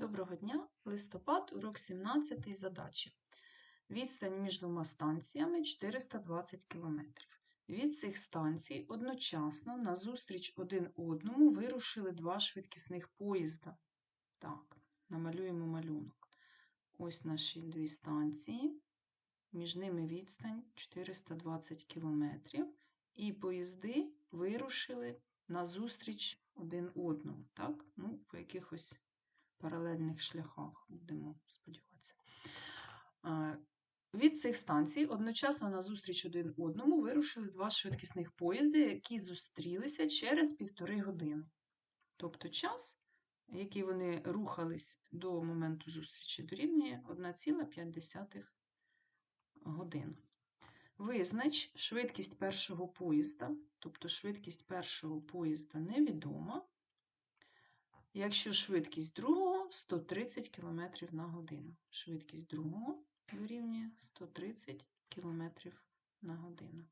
Доброго дня! Листопад, урок 17 задачі. Відстань між двома станціями 420 км. Від цих станцій одночасно назустріч один одному вирушили два швидкісних поїзда. Так, намалюємо малюнок. Ось наші дві станції. Між ними відстань 420 км. І поїзди вирушили назустріч один одному. Так? Ну, по якихось паралельних шляхах, будемо сподіватися. Від цих станцій одночасно назустріч один одному вирушили два швидкісних поїзди, які зустрілися через півтори години. Тобто час, який вони рухались до моменту зустрічі, дорівнює 1,5 годин. Визнач швидкість першого поїзда, тобто швидкість першого поїзда невідома, якщо швидкість другого 130 км на годину. Швидкість другого дорівнює 130 км на годину.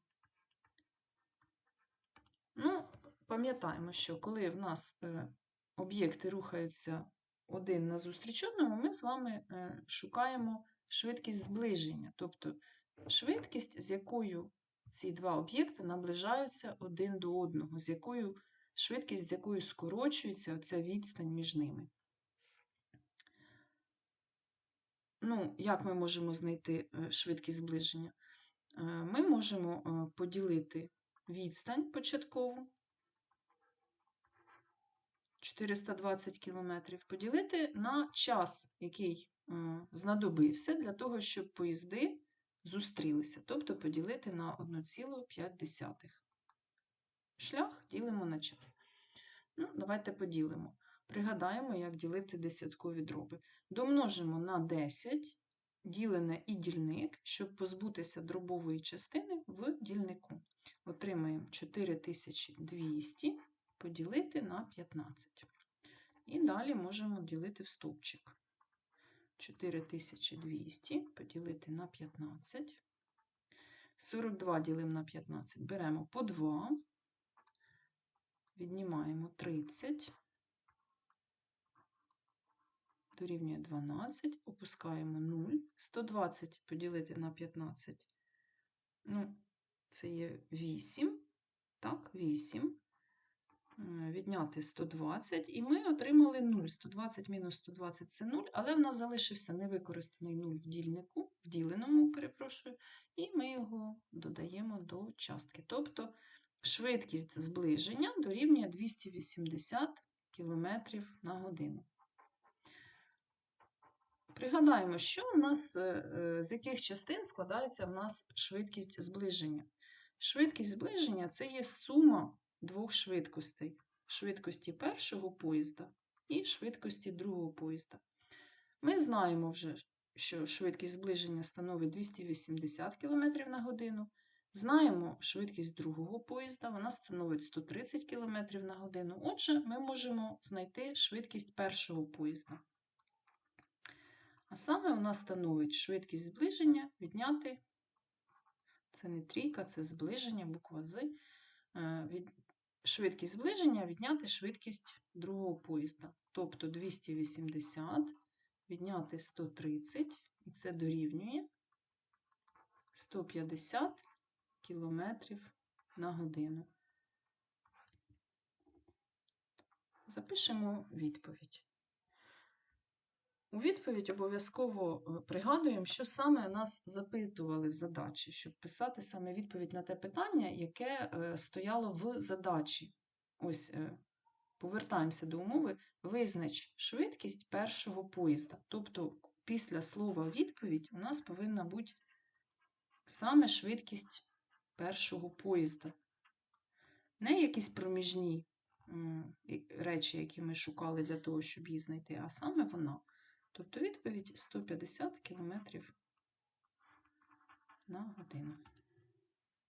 Ну, пам'ятаємо, що коли в нас е, об'єкти рухаються один назустріч одному, ми з вами е, шукаємо швидкість зближення, тобто швидкість, з якою ці два об'єкти наближаються один до одного, з якою швидкість, з якою скорочується оця відстань між ними. Ну, як ми можемо знайти е, швидкість зближення? Е, ми можемо е, поділити відстань початкову 420 км, поділити на час, який знадобився для того, щоб поїзди зустрілися, тобто поділити на 1,5. Шлях ділимо на час. Ну, Давайте поділимо. Пригадаємо, як ділити десяткові дроби. Домножимо на 10 ділене і дільник, щоб позбутися дробової частини в дільнику. Отримаємо 4200 поділити на 15. І далі можемо ділити в стовпчик. 4200 поділити на 15. 42 ділимо на 15, беремо по 2, віднімаємо 30, дорівнює 12, опускаємо 0, 120 поділити на 15, ну, це є 8, так, 8, відняти 120, і ми отримали 0. 120 мінус 120 це 0, але в нас залишився невикористаний 0 в дільнику, в діленому, перепрошую, і ми його додаємо до частки. Тобто швидкість зближення дорівнює 280 км на годину. Пригадаємо, що у нас, е, е, з яких частин складається в нас швидкість зближення. Швидкість зближення це є сума двох швидкостей: швидкості першого поїзда і швидкості другого поїзда. Ми знаємо вже, що швидкість зближення становить 280 км на годину. Знаємо швидкість другого поїзда, вона становить 130 км на годину. Отже, ми можемо знайти швидкість першого поїзда. А саме вона становить швидкість зближення відняти, це не трійка, це зближення, буква З, е, від, швидкість зближення відняти швидкість другого поїзда. Тобто 280 відняти 130, і це дорівнює 150 км на годину. Запишемо відповідь. У відповідь обов'язково е, пригадуємо, що саме нас запитували в задачі, щоб писати саме відповідь на те питання, яке е, стояло в задачі. Ось е, повертаємося до умови, визнач швидкість першого поїзда. Тобто, після слова відповідь у нас повинна бути саме швидкість першого поїзда. Не якісь проміжні речі, які ми шукали для того, щоб її знайти, а саме вона. Тобто відповідь 150 км на годину.